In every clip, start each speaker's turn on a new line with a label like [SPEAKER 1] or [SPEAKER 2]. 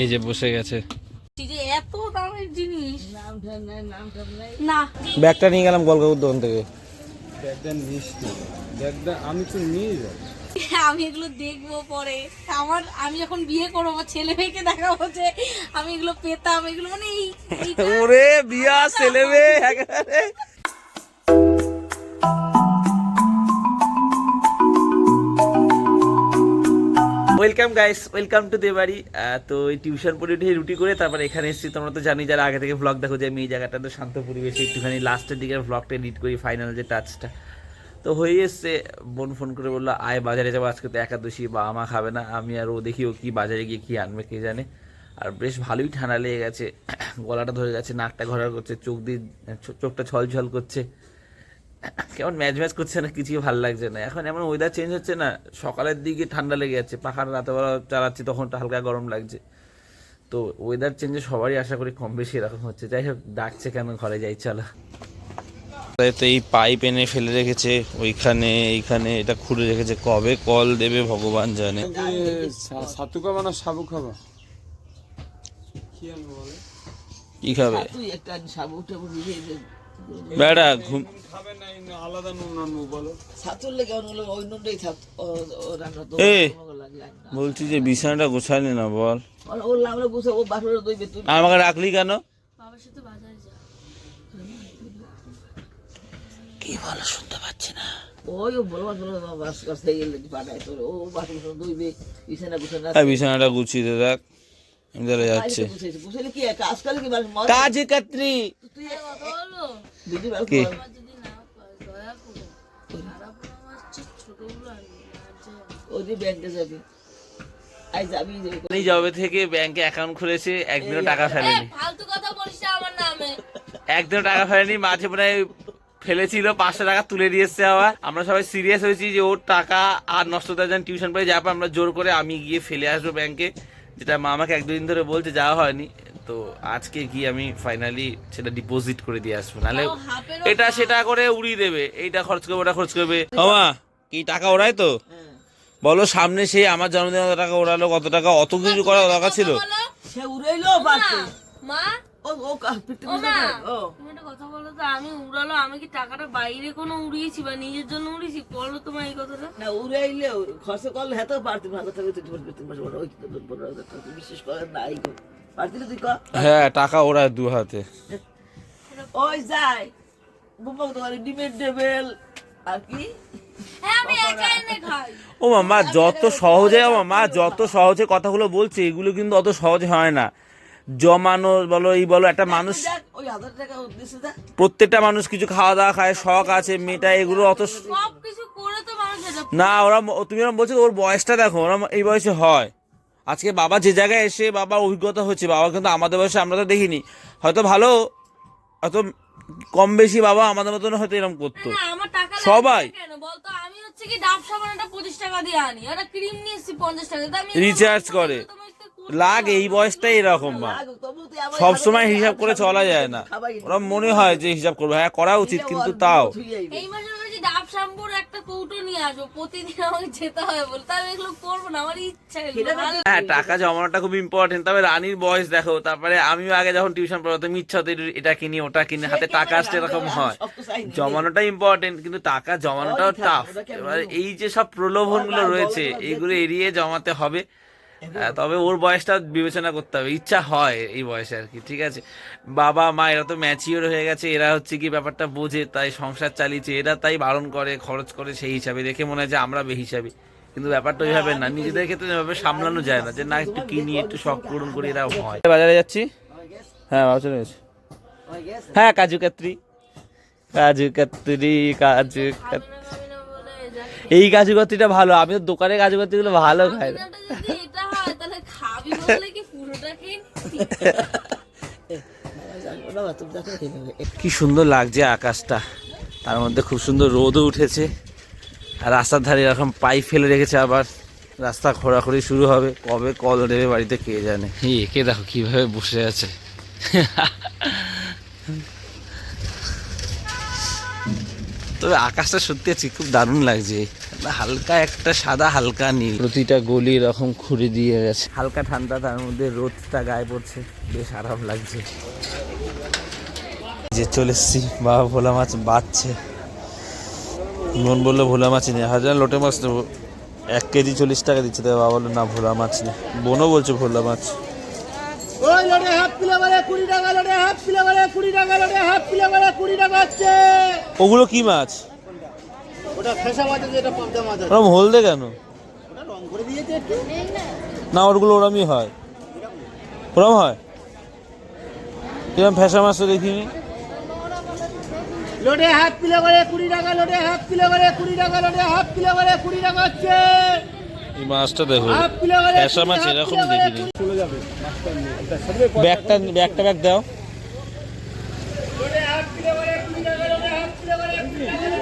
[SPEAKER 1] এই যে বসে গেছে।
[SPEAKER 2] এই যে এত দামের জিনিস। না।
[SPEAKER 1] ব্যাগটা নিয়ে গেলাম কলকাতার দোকান থেকে।
[SPEAKER 3] ব্যাগটা মিষ্টি। ব্যাগটা আমি তো নিয়ে যাব
[SPEAKER 2] আমি এগুলো দেখব পরে। আমার আমি যখন বিয়ে করব আমার ছেলে মেয়েকে দেখাবো যে আমি এগুলো পেতাম এগুলো মানে এই
[SPEAKER 1] ওরে বিয়া ছেলে মেয়ে ওয়েলকাম গাইস ওয়েলকাম টু দেবাড়ি তো এই টিউশন পড়ে উঠে রুটি করে তারপর এখানে এসেছি। তোমরা তো জানি যারা আগে থেকে ভ্লগ দেখো যে আমি এই জায়গাটা তো শান্ত পরিবেশে একটুখানি লাস্টের দিকে ভ্লগটা এডিট করি ফাইনাল যে টাচটা তো হয়ে এসছে, বোন ফোন করে বলল, আয় বাজারে যাব, আজকে তো একাদশী বা আমা খাবে না। আমি আর ও দেখি ও কি বাজারে গিয়ে কী আনবে, কে জানে। আর বেশ ভালোই ঠান্ডা লেগে গেছে। গলাটা ধরে গেছে নাকটা ঘোরা করছে, চোখ দিয়ে, চোখটা ছল ছল করছে। কেমন ম্যাচ ম্যাচ করছে না কিছুই ভালো লাগছে না। এখন এমন ওয়েদার চেঞ্জ হচ্ছে না সকালের দিকে ঠান্ডা লেগে যাচ্ছে পাখার রাতেবেলা চালাচ্ছি তখন তো হালকা গরম লাগছে। তো ওয়েদার চেঞ্জে সবারই আশা করি কম বেশি এরকম হচ্ছে। যাই হোক ডাকছে কেন ঘরে যাই চলো। তো এই পাইপ এনে ফেলে রেখেছে ওইখানে এইখানে এটা খুলে রেখেছে। কবে কল দেবে ভগবান জানে।
[SPEAKER 3] সাতু খাবা না সাবু খাবা। কি
[SPEAKER 1] খাবে? বেড়া ঘুম বলছি যে বিছানাটা গোছালি না বল। আমাকে রাখলি কেন? কি বলো শুনতে পাচ্ছি না।
[SPEAKER 4] ওই
[SPEAKER 1] হ্যাঁ বিছানাটা গুছিয়ে দে দেখ। আমি যাচ্ছে।
[SPEAKER 4] বুঝেছি কি কাজ করলে কি
[SPEAKER 1] কাজ কাত্রি!
[SPEAKER 4] তুই বের
[SPEAKER 1] কি? জবে থেকে ব্যাংকে অ্যাকাউন্ট খুলেছে একদিনও টাকা ফেলেনি।
[SPEAKER 2] ফালতু কথা বলিস না আমার নামে।
[SPEAKER 1] একদিনও টাকা ফেলেনি মাঝে মনে হয় ফেলেছিল পাঁচশো টাকা তুলে দিয়ে এসছে আবার। আমরা সবাই সিরিয়াস হয়েছি যে ওর টাকা আর নষ্ট হতে যান টিউশন পড়ে যাব আমরা জোর করে আমি গিয়ে ফেলে আসব ব্যাংকে। যেটা মা আমাকে এক দুদিন ধরে বলছে যাওয়া হয়নি। তো আজকে গিয়ে আমি ফাইনালি সেটা ডিপোজিট করে দিয়ে আসব। নাহলে এটা সেটা করে উড়িয়ে দেবে। এইটা খরচ করবে ওটা খরচ করবে। মামা কি টাকা ওড়ায় তো?
[SPEAKER 4] হ্যাঁ।
[SPEAKER 1] বলো সামনে সেই আমার জন্মদিন কত টাকা ওড়ালো কত টাকা অত কিছু করা দরকার ছিল?
[SPEAKER 4] সে উড়াইলো
[SPEAKER 2] মা
[SPEAKER 4] কা-
[SPEAKER 2] আমি উড়ালো আমি কি টাকাটা বাইরে কোনো উড়িয়েছি বা নিজের জন্য উড়িয়েছি? বলো তোমার এই কথাটা।
[SPEAKER 4] না উড়াইলে খরচ করলে তো পনেরো হাজার বিশেষ করে নাই ক
[SPEAKER 1] হ্যাঁ টাকা ওরা দু হাতে।
[SPEAKER 4] ওই যাই। বুবক তোমার ডিমের ডেবেল আর কি?
[SPEAKER 2] হ্যাঁ
[SPEAKER 1] ও মামা যত সহজে ও মামা যত সহজে কথাগুলো বলছে এগুলো কিন্তু অত সহজে হয় না। জমানো বলো এই বলো একটা মানুষ প্রত্যেকটা মানুষ কিছু খাওয়া দাওয়া খায় শখ আছে মেয়েটা এগুলো অত না ওরা তুমি ওরা বলছো ওর বয়সটা দেখো ওরা এই বয়সে হয়। আজকে বাবা যে জায়গায় এসে বাবার অভিজ্ঞতা হচ্ছে বাবা কিন্তু আমাদের বয়সে আমরা তো দেখিনি। হয়তো ভালো হয়তো কম বেশি বাবা আমাদের মতন হয়তো এরকম করতো।
[SPEAKER 2] না আমার টাকা লাগবে
[SPEAKER 1] সবাই।
[SPEAKER 2] না কেন? বলতো আমি হচ্ছে কি ডাব সাবানটা পঁচিশ টাকা দিয়ে আনি একটা ক্রিম নিয়ে এসেছি পঞ্চাশ টাকা দিয়ে। তা আমি
[SPEAKER 1] রিচার্জ করে। লাগ এই বয়সটাই এরকম মা।
[SPEAKER 4] লাগ, তবু তুই আমার
[SPEAKER 1] সব সময় হিসাব করে চলা যায় না। ওরা মনে হয় যে হিসাব করবে হ্যাঁ করা উচিত কিন্তু তাও।
[SPEAKER 2] ডাব শ্যাম্পুর একটা কৌটো নিয়ে আসব প্রতিদিন আমাকে যেতে হয় বলে। তাই এগুলো করব না আমার ইচ্ছা এগুলো
[SPEAKER 1] হ্যাঁ টাকা জমানোটা খুব ইম্পর্টেন্ট তবে রানীর বয়স দেখো তারপরে আমিও আগে যখন টিউশন পড়াতাম ইচ্ছা হতো এটা কিনি ওটা কিনি হাতে টাকা আসলে এরকম হয়। জমানোটা ইম্পর্টেন্ট কিন্তু টাকা জমানোটাও টাফ এবার এই যে সব প্রলোভনগুলো রয়েছে এইগুলো এড়িয়ে জমাতে হবে। তবে ওর বয়সটা বিবেচনা করতে হবে। ইচ্ছা হয় এই বয়সে আর কি ঠিক আছে? বাবা মা এরা তো ম্যাচিওর হয়ে গেছে এরা হচ্ছে কি ব্যাপারটা বোঝে তাই সংসার চালিয়েছে এরা তাই বারণ করে খরচ করে সেই হিসাবে দেখে মনে হয় যে আমরা বেহিসাবি। কিন্তু ব্যাপারটা ওইভাবে না নিজেদের ক্ষেত্রে এভাবে সামলানো যায় না যে না একটু কিনি একটু শখ পূরণ করি এরা হয়। বাজারে যাচ্ছি?
[SPEAKER 4] হ্যাঁ
[SPEAKER 1] বাবা চলে গেছে।
[SPEAKER 4] হ্যাঁ
[SPEAKER 1] কাজু কাত্রি। কাজু কাত্রি কাজু কাত্রি। এই কাজু কাত্রিটা ভালো আমি তো দোকানে কাজু কাত্রিগুলো ভালো খাই। না
[SPEAKER 2] কি নিবি?
[SPEAKER 4] নেবে।
[SPEAKER 1] সুন্দর লাগছে আকাশটা। তার মধ্যে খুব সুন্দর রোদও উঠেছে। আর রাস্তার ধারে এরকম পাইপ ফেলে রেখেছে আবার। রাস্তা খোঁড়াখড়ি শুরু হবে। কবে কল দেবে বাড়িতে কে জানে। একে দেখো কীভাবে বসে আছে। তবে আকাশটা সত্যি আছে খুব দারুণ লাগছে। হালকা একটা সাদা হালকা নীল। প্রতিটা গলি এরকম খুঁড়ে দিয়ে গেছে। হালকা ঠান্ডা তার মধ্যে রোদটা গায়ে পড়ছে। বেশ আরাম লাগছে। যে চলে এসছি বাবা ভোলা মাছ বাঁচছে মন বলল ভোলা মাছ নেই। হাজার লোটে মাছ নেব। এক কেজি চল্লিশ টাকা দিচ্ছে। তাই বাবা বলল না ভোলা মাছ নেই। বোনও বলছে ভোলা মাছ।
[SPEAKER 5] ওই লড়ে হাফ কিলো কুড়ি টাকা লড়ে হাফ কিলো কুড়ি টাকা লড়ে হাফ কিলো কুড়ি টাকা
[SPEAKER 1] ওগুলো কি মাছ
[SPEAKER 5] ওটা ফেসা মাছ আছে এটা পাবদা মাছ আছে
[SPEAKER 1] ওরম হলদে কেন?
[SPEAKER 5] করে
[SPEAKER 1] না ওরগুলো ওরমই হয়। ওরম হয়? কিরম ফ্যাসা মাছ দেখিনি।
[SPEAKER 5] লড়ে হাফ কিলো করে কুড়ি টাকা লড়ে হাফ কিলো করে কুড়ি টাকা লড়ে হাফ কিলো করে কুড়ি টাকা হচ্ছে।
[SPEAKER 1] এই মাছটা দেখো
[SPEAKER 5] হাফ কিলো করে
[SPEAKER 1] ফ্যাসা মাছ
[SPEAKER 5] হাফ
[SPEAKER 1] এরকম
[SPEAKER 5] কিলো করে
[SPEAKER 1] দেখিনি।
[SPEAKER 3] চলে যাবে মাছটা নিয়ে এটা সবই
[SPEAKER 1] ব্যাগটা ব্যাগটা ব্যাগ দাও আমি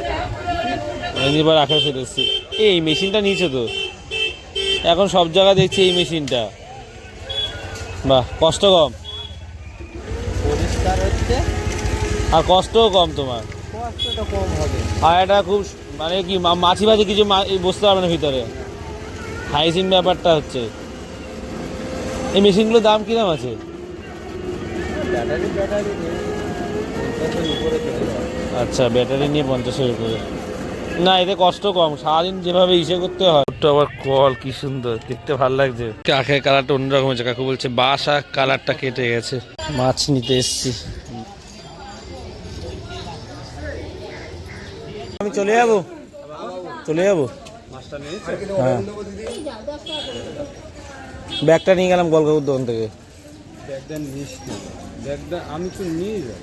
[SPEAKER 1] এবার আঠাশ এসেছি এই মেশিনটা নিয়েছো তো? এখন সব জায়গায় দেখছি এই মেশিনটা। বাহ কষ্ট কম।
[SPEAKER 5] পরিষ্কার হচ্ছে।
[SPEAKER 1] আর কষ্টও কম তোমার।
[SPEAKER 5] কষ্টটা কম হবে।
[SPEAKER 1] আর এটা খুব মানে কি মাছি ভাজি কিছু বসতে পারবে না ভিতরে। হাইজিন ব্যাপারটা হচ্ছে। এই মেশিনগুলোর দাম কিরম আছে? আচ্ছা ব্যাটারি নিয়ে পঞ্চাশের উপরে। না এতে কষ্ট কম। সারাদিন যেভাবে ইসে করতে হয়। আবার কল কি সুন্দর দেখতে ভালো লাগছে। কাকের কালারটা অন্যরকম হয়েছে? কাকু বলছে বাসা কালারটা কেটে গেছে। মাছ নিতে এসছি। আমি চলে যাব? চলে যাব? হ্যাঁ। ব্যাগটা নিয়ে গেলাম গলকাপুর দোকান থেকে।
[SPEAKER 3] ব্যাগটা মিষ্টি ব্যাগটা আমি তো নিয়ে যাই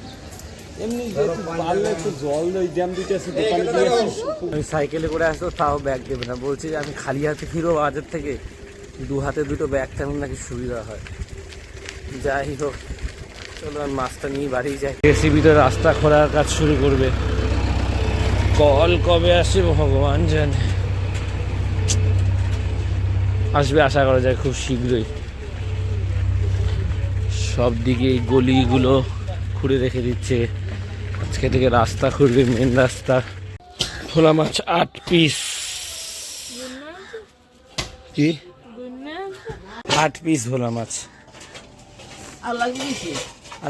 [SPEAKER 3] এমনি যে একটু পারলে একটু জল ওই দিতে আসি দোকানে দিয়ে
[SPEAKER 1] আমি সাইকেলে করে আসতো তাও ব্যাগ দেবে না। বলছি যে আমি খালি হাতে ফিরবো বাজার থেকে। দু হাতে দুটো ব্যাগ তেমন নাকি সুবিধা হয়। যাই হোক চলো আমি মাছটা নিয়ে বাড়ি যাই। রেসিপিটা রাস্তা খোলার কাজ শুরু করবে। কল কবে আসে ভগবান জানে। আসবে আশা করা যায় খুব শীঘ্রই। সব দিকে এই গলিগুলো খুঁড়ে রেখে দিচ্ছে। আজকে থেকে রাস্তা খুঁড়বে মেন রাস্তা। ভোলা মাছ আট পিস কি? আট পিস ভোলা মাছ।
[SPEAKER 4] আর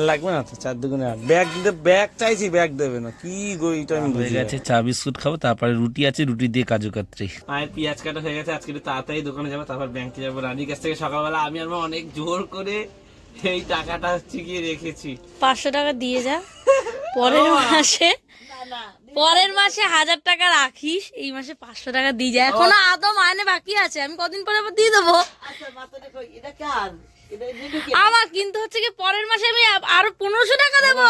[SPEAKER 4] লাগবে
[SPEAKER 1] আর না তো চার দুগুণে আট। ব্যাগ দিতে ব্যাগ চাইছি ব্যাগ দেবে না। কি গো এটা আমি হয়ে গেছে চা বিস্কুট খাব তারপরে রুটি আছে রুটি দিয়ে কাজু কাতরি। মায়ের পেঁয়াজ কাটা হয়ে গেছে আজকে তাড়াতাড়ি দোকানে যাব তারপর ব্যাংকে যাব। রানীর কাছ থেকে সকালবেলা আমি আর মা অনেক জোর করে এই টাকাটা হচ্ছে গিয়ে রেখেছি।
[SPEAKER 2] পাঁচশো টাকা দিয়ে যা। পরের মাসে পরের মাসে হাজার টাকা রাখিস এই মাসে পাঁচশো টাকা দিয়ে যায়। এখনও আদৌ মাইনে বাকি আছে আমি কদিন পরে আবার দিয়ে দেবো।
[SPEAKER 4] আচ্ছা
[SPEAKER 2] আমার কিন্তু হচ্ছে কি পরের মাসে আমি আরও পনেরোশো টাকা দেবো।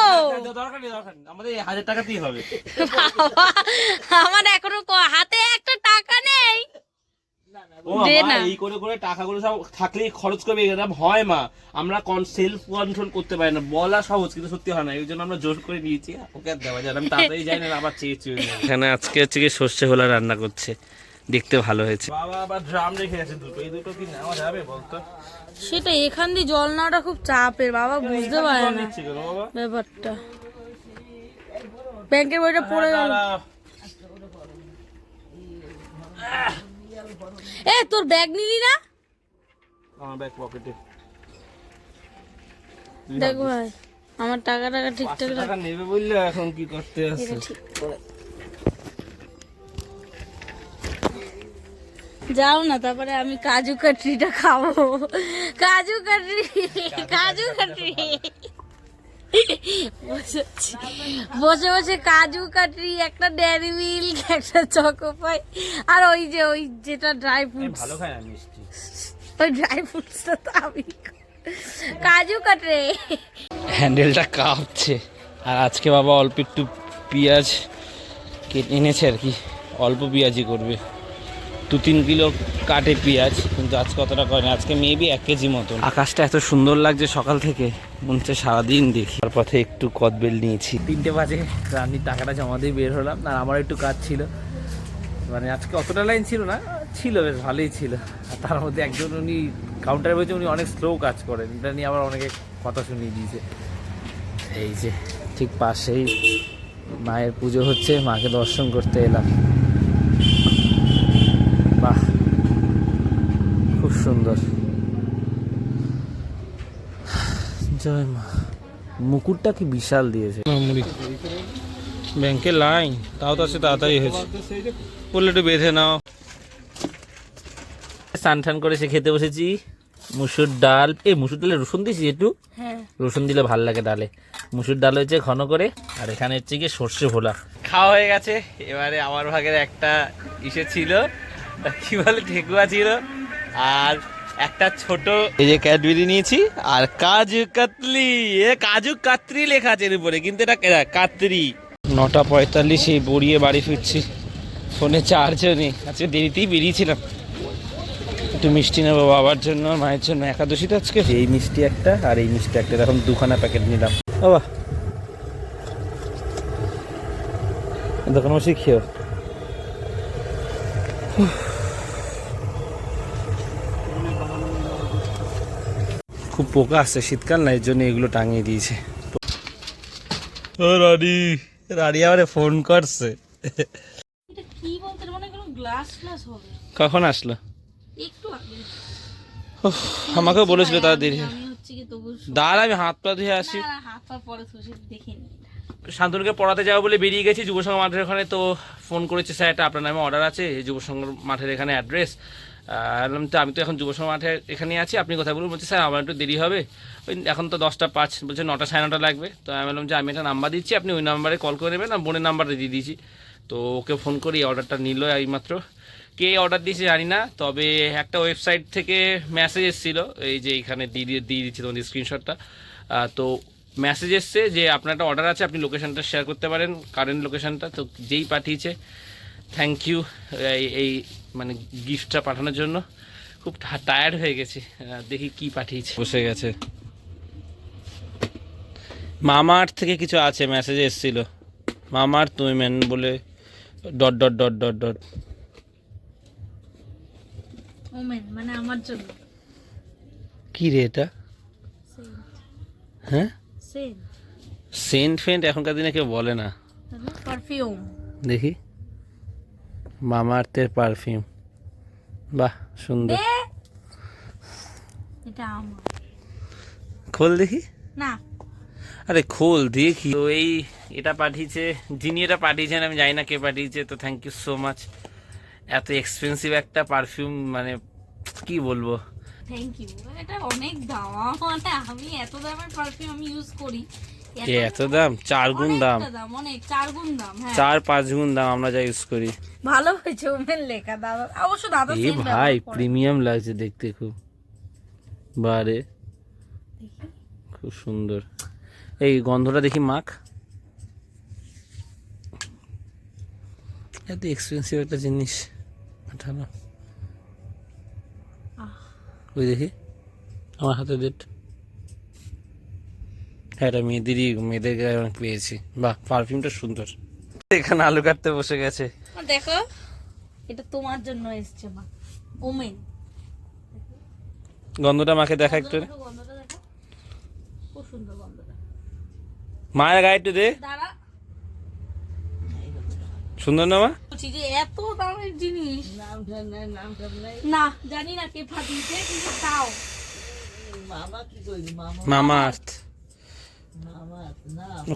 [SPEAKER 2] আমার এখনও হাতে একটা টাকা নেই।
[SPEAKER 1] এই করে করে টাকাগুলো সব থাকলেই খরচ করবে এরকম হয় মা। আমরা সেলফ কন্ট্রোল করতে পারি না বলা সহজ কিন্তু সত্যি হয় না। এই জন্য আমরা জোর করে নিয়েছি ওকে আর দেওয়া যায় আমি তাড়াতাড়ি যাই না আবার চেয়ে চেয়ে এখানে আজকে হচ্ছে কি সর্ষে হোলা রান্না করছে। দেখতে ভালো হয়েছে। বাবা আবার ড্রাম রেখে আছে দুটো। এই দুটো কি নেওয়া যাবে বলতো?
[SPEAKER 2] সেটা এখান দিয়ে জল নেওয়াটা খুব চাপের বাবা বুঝতে পারে না।
[SPEAKER 1] নিচ্ছি কেন বাবা?
[SPEAKER 2] ব্যাপারটা। ব্যাংকের বইটা পড়ে গেল। এ তোর ব্যাগ নিলি না?
[SPEAKER 1] আমার ব্যাক পকেটে
[SPEAKER 2] দেখ ভাই আমার টাকা টাকা ঠিকঠাক
[SPEAKER 1] টাকা নেবে বললে এখন কি করতে আছে?
[SPEAKER 2] যাও না তারপরে আমি কাজু কাটরিটা খাব। কাজু কাটরি কাজু কাটরি বসে বসে বসে কাজু কাটরি একটা ডেয়ারি মিল্ক একটা চকো পাই আর ওই যে ওই যেটা ড্রাই ফ্রুটস
[SPEAKER 1] ভালো খায় না মিষ্টি?
[SPEAKER 2] ওই ড্রাই ফ্রুটসটা তো আমি কাজু কাটরে।
[SPEAKER 1] হ্যান্ডেলটা কাঁপছে। আর আজকে বাবা অল্প একটু পেঁয়াজ কেটে এনেছে আর কি অল্প পেঁয়াজই করবে। দু তিন কিলো কাটে পেঁয়াজ কিন্তু আজকে অতটা করে না আজকে মেবি এক কেজি মতন। আকাশটা এত সুন্দর লাগছে সকাল থেকে মনে হচ্ছে সারাদিন দেখি। তার পথে একটু কদবেল নিয়েছি। তিনটে বাজে রান্নির টাকাটা জমা দিয়ে বের হলাম আর আমার একটু কাজ ছিল। মানে আজকে অতটা লাইন ছিল না ছিল বেশ ভালোই ছিল। আর তার মধ্যে একজন উনি কাউন্টারে বলছে উনি অনেক স্লো কাজ করেন এটা নিয়ে আবার অনেকে কথা শুনিয়ে দিয়েছে। এই যে ঠিক পাশেই মায়ের পুজো হচ্ছে মাকে দর্শন করতে এলাম। জয় মা। মুকুটটা কি বিশাল দিয়েছে।
[SPEAKER 3] ব্যাংকে লাইন তাও তো আছে তাড়াতাড়ি হয়েছে। বললে একটু বেঁধে নাও।
[SPEAKER 1] স্নান টান করে সে খেতে বসেছি। মুসুর ডাল। এ মুসুর ডালে রসুন দিয়েছি একটু?
[SPEAKER 2] হ্যাঁ।
[SPEAKER 1] রসুন দিলে ভালো লাগে ডালে। মুসুর ডাল হয়েছে ঘন করে আর এখানে হচ্ছে কি সর্ষে ভোলা। খাওয়া হয়ে গেছে। এবারে আমার ভাগের একটা ইসে ছিল। কি বলে ঠেকুয়া ছিল। আর একটা ছোট এই যে ক্যাডবেরি নিয়েছি আর কাজু কাতলি। এ কাজু কাতরি লেখা আছে এর উপরে কিন্তু এটা কাতরি
[SPEAKER 3] নটা পঁয়তাল্লিশ এই বড়িয়ে বাড়ি ফিরছি ফোনে চার্জও নেই আজকে দেরিতেই বেরিয়েছিলাম। একটু মিষ্টি নেব বাবার জন্য আর মায়ের জন্য। একাদশী তো আজকে।
[SPEAKER 1] এই মিষ্টি একটা আর এই মিষ্টি একটা এরকম দুখানা প্যাকেট নিলাম। বাবা। দোকান বসে খেয়েও।
[SPEAKER 3] খুব পোকা আসছে শীতকাল না এর জন্য এগুলো টাঙিয়ে দিয়েছে। রানি রানি আমারে ফোন করছে।
[SPEAKER 2] এটা কি বলতে মানে কোনো গ্লাস গ্লাস হবে।
[SPEAKER 3] কখন আসলো?
[SPEAKER 2] একটু
[SPEAKER 3] আমাকেও বলেছিল তার দেরি দাঁড়া আমি হাত পা ধুয়ে আসি।
[SPEAKER 1] শান্তনুকে পড়াতে যাব বলে বেরিয়ে গেছি যুব সংঘ মাঠের ওখানে। তো ফোন করেছে স্যার এটা আপনার নামে অর্ডার আছে এই যুব মাঠের এখানে অ্যাড্রেস বললাম তো আমি তো এখন যুব মাঠে এখানে আছি। আপনি কথা বলুন, বলছে, স্যার, আমার একটু দেরি হবে। ওই এখন তো দশটা পাঁচ, বলছে, নটা সাড়ে নটা লাগবে। তো আমি বললাম যে, আমি একটা নাম্বার দিচ্ছি, আপনি ওই নাম্বারে কল করে নেবেন, আর বোনের নাম্বারটা দিয়ে দিয়েছি। তো ওকে ফোন করে, অর্ডারটা নিল এইমাত্র। কে অর্ডার দিয়েছে জানি না, তবে একটা ওয়েবসাইট থেকে মেসেজ এসেছিল, এই যে দিয়ে দিয়ে দিয়ে দিচ্ছি তোমাদের স্ক্রিনশটটা। তো মেসেজ এসছে যে, আপনার একটা অর্ডার আছে, আপনি লোকেশনটা শেয়ার করতে পারেন কারেন্ট লোকেশানটা তো যেই পাঠিয়েছে থ্যাংক ইউ এই এই মানে গিফটটা পাঠানোর জন্য। খুব টায়ার্ড হয়ে গেছি। দেখি কি পাঠিয়েছে।
[SPEAKER 3] বসে গেছে। মামা আর্ট থেকে কিছু আছে মেসেজ এসেছিল। মামা আর্ট তুমি ম্যান বলে dot dot dot dot dot
[SPEAKER 2] মানে আমার জন্য।
[SPEAKER 3] কি রে এটা? হ্যাঁ?
[SPEAKER 2] সেন্ট
[SPEAKER 3] সেন্ট ফেন্ট এখনকার দিনে কেউ বলে না।
[SPEAKER 2] পারফিউম
[SPEAKER 3] দেখি। মামা আর্থের পারফিউম। বাহ সুন্দর।
[SPEAKER 2] এটা আমার।
[SPEAKER 3] খোল দেখি।
[SPEAKER 2] না।
[SPEAKER 3] আরে খোল দেখি।
[SPEAKER 1] তো এই এটা পাঠিয়েছে যিনি এটা পাঠিয়েছেন আমি জানি না কে পাঠিয়েছে তো থ্যাংক ইউ সো মাচ এত এক্সপেন্সিভ একটা পারফিউম মানে কি বলব?
[SPEAKER 2] থ্যাংক ইউ এটা অনেক দাম মানে আমি এত দামের পারফিউম আমি ইউজ করি।
[SPEAKER 3] এত দাম? চার গুণ দাম।
[SPEAKER 2] অনেক চার গুণ দাম হ্যাঁ।
[SPEAKER 3] চার পাঁচ গুণ দাম আমরা যা ইউজ করি।
[SPEAKER 2] ভালো হয়েছে ওমেন লেখা দাদা। অবশ্য দাদা
[SPEAKER 3] এ ভাই প্রিমিয়াম লাগছে দেখতে খুব। বারে। খুব সুন্দর। এই গন্ধটা দেখি মাখ। এত এক্সপেন্সিভ একটা জিনিস। পাঠানো ওই দেখি। আমার হাতে ডেট হ্যাঁ এটা মেয়েদেরই মেয়েদের গায়ে অনেক পেয়েছি। বাহ পারফিউমটা সুন্দর। এখানে আলু কাটতে বসে গেছে।
[SPEAKER 2] দেখো এটা তোমার জন্য এসছে মা। ওমেন।
[SPEAKER 3] গন্ধটা মাকে দেখা একটু। মায়ের গায়ে একটু দে।
[SPEAKER 2] দাঁড়া।
[SPEAKER 3] সুন্দর না মা?
[SPEAKER 2] বলছি যে এত দামের জিনিস। না জানি না কে ফাটিয়েছে কিন্তু তাও
[SPEAKER 4] মামা কি মামা
[SPEAKER 3] মামা আর্থ।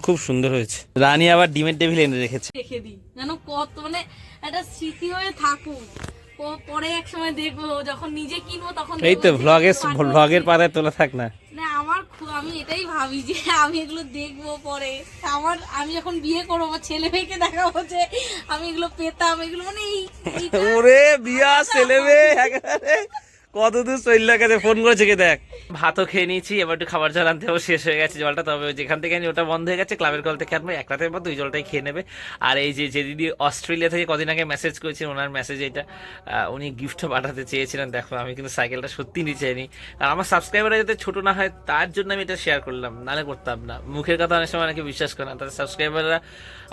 [SPEAKER 3] খুব সুন্দর হয়েছে। রানী আবার ডিমের টেবিল এনে রেখেছে।
[SPEAKER 2] রেখে দিই। যেন কত মানে একটা স্মৃতি হয়ে থাকুক। পরে এক সময় দেখব যখন নিজে কিনবো তখন
[SPEAKER 3] এই তো
[SPEAKER 2] যে
[SPEAKER 3] ভ্লগের ভ্লগের পাতায় তোলা থাক না।
[SPEAKER 2] না আমার খু- আমি এটাই ভাবি যে আমি এগুলো দেখব পরে। আমার আমি যখন বিয়ে করব আমার ছেলে মেয়েকে দেখাবো যে আমি এগুলো পেতাম এগুলো মানে এই
[SPEAKER 3] ওরে বিয়া ছেলে মেয়ে একেবারে। কত দূর চল্লা গেছে ফোন করেছে কে দেখ?
[SPEAKER 1] ভাতও খেয়ে নিয়েছি, এবার একটু খাবার জল আনতে শেষ হয়ে গেছে জলটা। তবে যেখান থেকে আনি ওটা বন্ধ হয়ে গেছে, ক্লাবের কল থেকে আনব, এক রাতের পর দুই জলটাই খেয়ে নেবে। আর এই যে যে দিদি অস্ট্রেলিয়া থেকে কদিন আগে মেসেজ করেছেন ওনার মেসেজ এটা উনি গিফটও পাঠাতে চেয়েছিলেন। দেখো, আমি কিন্তু সাইকেলটা সত্যি নিতে চাইনি আর আমার সাবস্ক্রাইবাররা যাতে ছোট না হয়, তার জন্য আমি এটা শেয়ার করলাম, নাহলে করতাম না। মুখের কথা অনেক সময় অনেকে বিশ্বাস করে না, তাদের সাবস্ক্রাইবাররা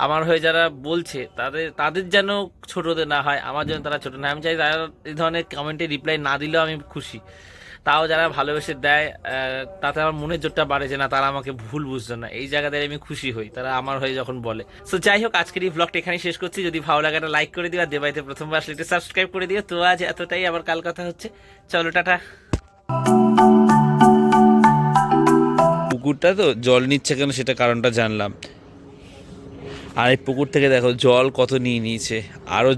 [SPEAKER 1] আমার হয়ে যারা বলছে, তাদের তাদের যেন ছোটদের না হয়, আমার জন্য তারা ছোট না। আমি চাই তারা এই ধরনের কমেন্টে রিপ্লাই না দিলেও আমি খুশি। তাও যারা ভালোবেসে দেয় তাতে আমার মনের জোরটা বাড়ে যে না, তারা আমাকে ভুল বুঝতো না। এই জায়গাতে আমি খুশি হই, তারা আমার হয়ে যখন বলে। সো যাই হোক, আজকের এই ব্লগটা এখানেই শেষ করছি। যদি ভালো লাগে লাইক করে দিও, আর দেবাইতে প্রথমবার আসলে সাবস্ক্রাইব করে দিও। তো আজ এতটাই, আবার কাল কথা হচ্ছে। চলো, টাটা। পুকুরটা তো জল নিচ্ছে কেন সেটা কারণটা জানলাম। আর এই পুকুর থেকে দেখো, জল কত নিয়ে নিয়েছে। আরও